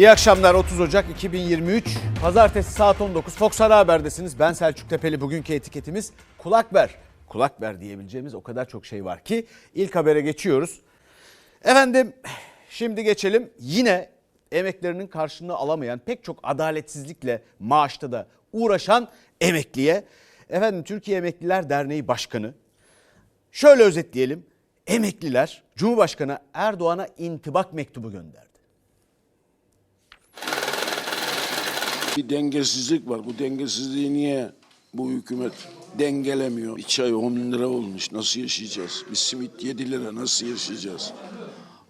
İyi akşamlar 30 Ocak 2023 Pazartesi saat 19 Fox Ana Haber'desiniz. Ben Selçuk Tepeli bugünkü etiketimiz kulak ver. Kulak ver diyebileceğimiz o kadar çok şey var ki ilk habere geçiyoruz. Efendim şimdi geçelim yine emeklerinin karşılığını alamayan pek çok adaletsizlikle maaşta da uğraşan emekliye. Efendim Türkiye Emekliler Derneği Başkanı şöyle özetleyelim. Emekliler Cumhurbaşkanı Erdoğan'a intibak mektubu gönderdi. Bir dengesizlik var. Bu dengesizliği niye bu hükümet dengelemiyor? Bir çay 10 lira olmuş. Nasıl yaşayacağız? Bir simit 7 lira nasıl yaşayacağız?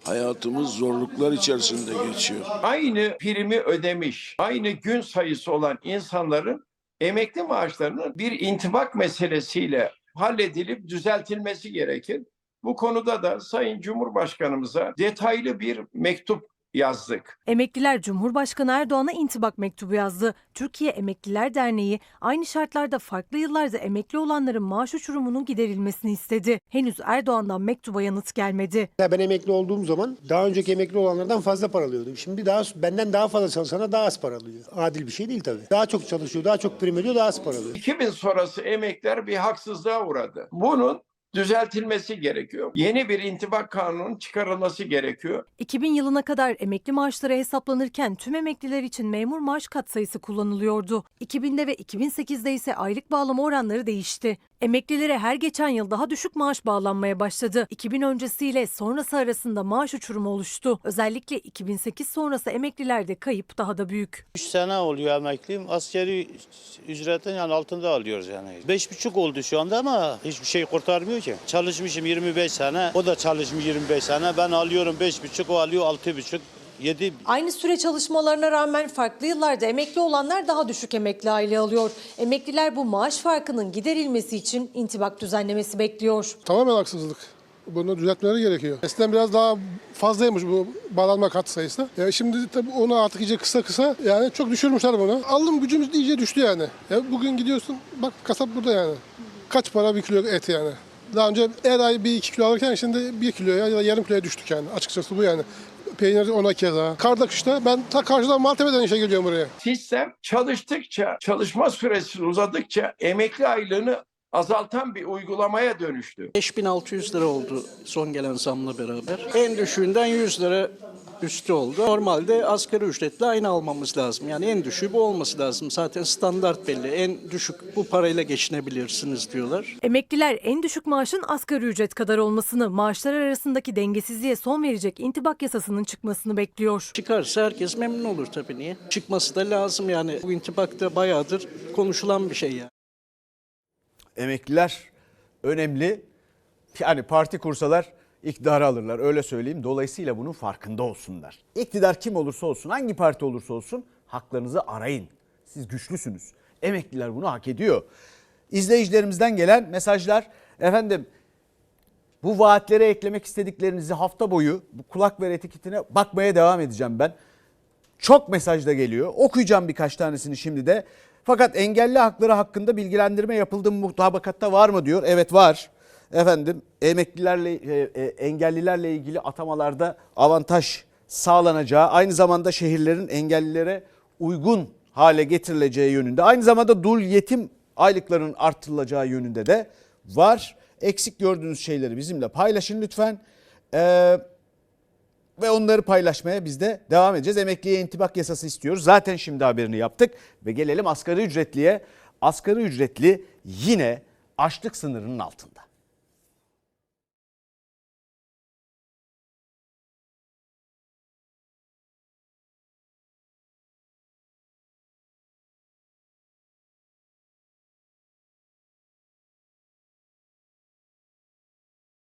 Hayatımız zorluklar içerisinde geçiyor. aynı primi ödemiş, aynı gün sayısı olan insanların emekli maaşlarının bir intibak meselesiyle halledilip düzeltilmesi gerekir. Bu konuda da Sayın Cumhurbaşkanımıza detaylı bir mektup yazdık. Emekliler Cumhurbaşkanı Erdoğan'a intibak mektubu yazdı. Türkiye Emekliler Derneği aynı şartlarda farklı yıllarda emekli olanların maaş uçurumunun giderilmesini istedi. Henüz Erdoğan'dan mektuba yanıt gelmedi. Ya Ben emekli olduğum zaman daha önceki emekli olanlardan fazla para alıyordum. Şimdi daha benden daha fazla çalışana daha az para alıyor. Adil bir şey değil tabii. Daha çok çalışıyor, daha çok prim ödüyor, daha az para alıyor. 2000 sonrası emekliler bir haksızlığa uğradı. Bunun düzeltilmesi gerekiyor. Yeni bir intibak kanunun çıkarılması gerekiyor. 2000 yılına kadar emekli maaşları hesaplanırken tüm emekliler için memur maaş katsayısı kullanılıyordu. 2000'de ve 2008'de ise aylık bağlama oranları değişti. Emeklilere her geçen yıl daha düşük maaş bağlanmaya başladı. 2000 öncesiyle sonrası arasında maaş uçurumu oluştu. Özellikle 2008 sonrası emeklilerde kayıp daha da büyük. 3 sene oluyor emekliyim. Askeri ücretin yani altında alıyoruz yani. 5,5 oldu şu anda ama hiçbir şey kurtarmıyor ki. Çalışmışım 25 sene. O da çalışmış 25 sene. Ben alıyorum 5,5 o alıyor 6,5. 7 Aynı süre çalışmalarına rağmen farklı yıllarda emekli olanlar daha düşük emekli aile alıyor. Emekliler bu maaş farkının giderilmesi için intibak düzenlemesi bekliyor. Tamamen haksızlık. Bunu düzeltmeleri gerekiyor. Eskiden biraz daha fazlaymış bu bağlanma kat sayısı. Ya şimdi tabii onu artık iyice kısa kısa yani çok düşürmüşler bunu. Alım gücümüz iyice düştü yani. Ya bugün gidiyorsun bak kasap burada yani. Kaç para bir kilo et yani. Daha önce her ay bir iki kilo alırken şimdi bir kiloya ya da yarım kiloya düştük yani. Açıkçası bu yani. Peynir ona keza. Karda kışta ben ta karşıdan Maltepe'den işe geliyorum buraya. Sistem çalıştıkça, çalışma süresi uzadıkça emekli aylığını azaltan bir uygulamaya dönüştü. 5600 lira oldu son gelen zamla beraber. En düşüğünden 100 lira üstü oldu. Normalde asgari ücretle aynı almamız lazım. Yani en düşüğü bu olması lazım. Zaten standart belli. En düşük bu parayla geçinebilirsiniz diyorlar. Emekliler en düşük maaşın asgari ücret kadar olmasını, maaşlar arasındaki dengesizliğe son verecek intibak yasasının çıkmasını bekliyor. Çıkarsa herkes memnun olur tabii niye? Çıkması da lazım yani. Bu intibakta bayağıdır konuşulan bir şey yani. Emekliler önemli. Yani parti kursalar iktidarı alırlar öyle söyleyeyim. Dolayısıyla bunun farkında olsunlar. İktidar kim olursa olsun, hangi parti olursa olsun haklarınızı arayın. Siz güçlüsünüz. Emekliler bunu hak ediyor. İzleyicilerimizden gelen mesajlar efendim bu vaatlere eklemek istediklerinizi hafta boyu bu kulak ver etiketine bakmaya devam edeceğim ben. Çok mesaj da geliyor. Okuyacağım birkaç tanesini şimdi de. Fakat engelli hakları hakkında bilgilendirme yapıldı mı mutabakatta var mı diyor. Evet var. Efendim emeklilerle e, e, engellilerle ilgili atamalarda avantaj sağlanacağı aynı zamanda şehirlerin engellilere uygun hale getirileceği yönünde aynı zamanda dul yetim aylıklarının artırılacağı yönünde de var. Eksik gördüğünüz şeyleri bizimle paylaşın lütfen. Ee, ve onları paylaşmaya biz de devam edeceğiz. Emekliye intibak yasası istiyoruz. Zaten şimdi haberini yaptık ve gelelim asgari ücretliye. Asgari ücretli yine açlık sınırının altında.